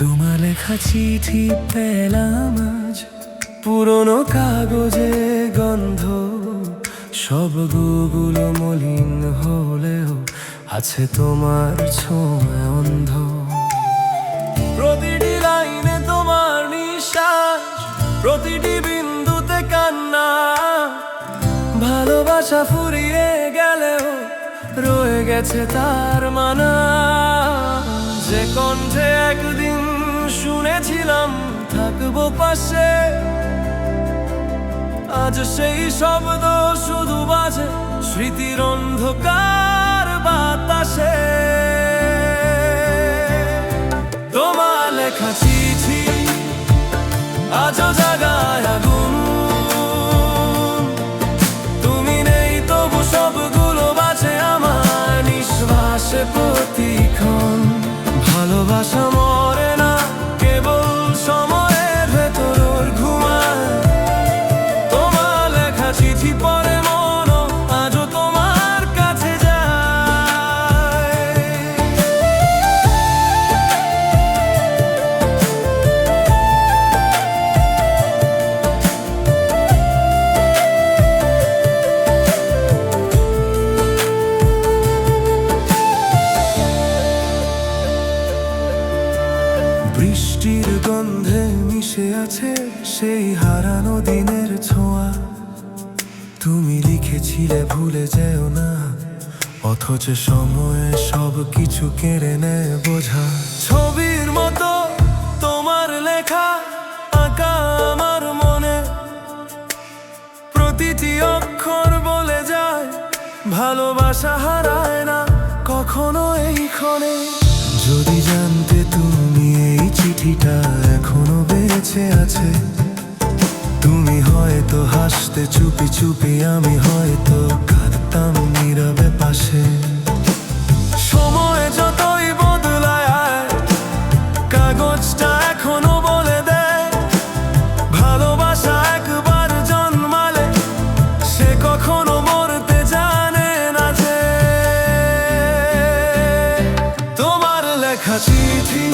লেখা চিঠি পেলাম আজ। পুরনো কাগজে গন্ধ, সব গুগুলো মলিন হলেও আছে তোমার ছোঁয়া অন্ধ। প্রতিটি লাইনে তোমার নিঃশ্বাস, প্রতিটি বিন্দুতে কান্না। ভালোবাসা ফুরিয়ে গেলেও রয়ে গেছে তার মানা। যে কণ্ঠে একদিন শুনেছিলাম, থাকব পাশে। আজ সেই শব্দ শুধু বাজে স্মৃতির অন্ধকার বাতাসে। তোমার লেখা চিঠি আজও ভালোবাসা বৃষ্টির গন্ধে মিশে আছে সেই হারানো দিনের ছোঁয়া। তুমি লিখেছিলে ভুলে যেও না, অথচ সময়ে সব কিছু কেড়ে নেয় বোঝা। ছবির মতো তোমার লেখা আঁকা আমার মনে। প্রতিটি অক্ষর বলে যায়, ভালোবাসা হারায় না কখনো এই ক্ষণে। যদি পাখিটা এখনও বেঁচে আছে। তুমি হয়তো হাসতে চুপি চুপি, আমি হয়তো কাঁদতাম নীরবে পাশে। সময় যতই বদলায়, কাগজটা এখনও বলে দেয়। ভালোবাসা একবার জন্মালে সে কখনো মরতে জানে না যে। তোমার লেখা চিঠি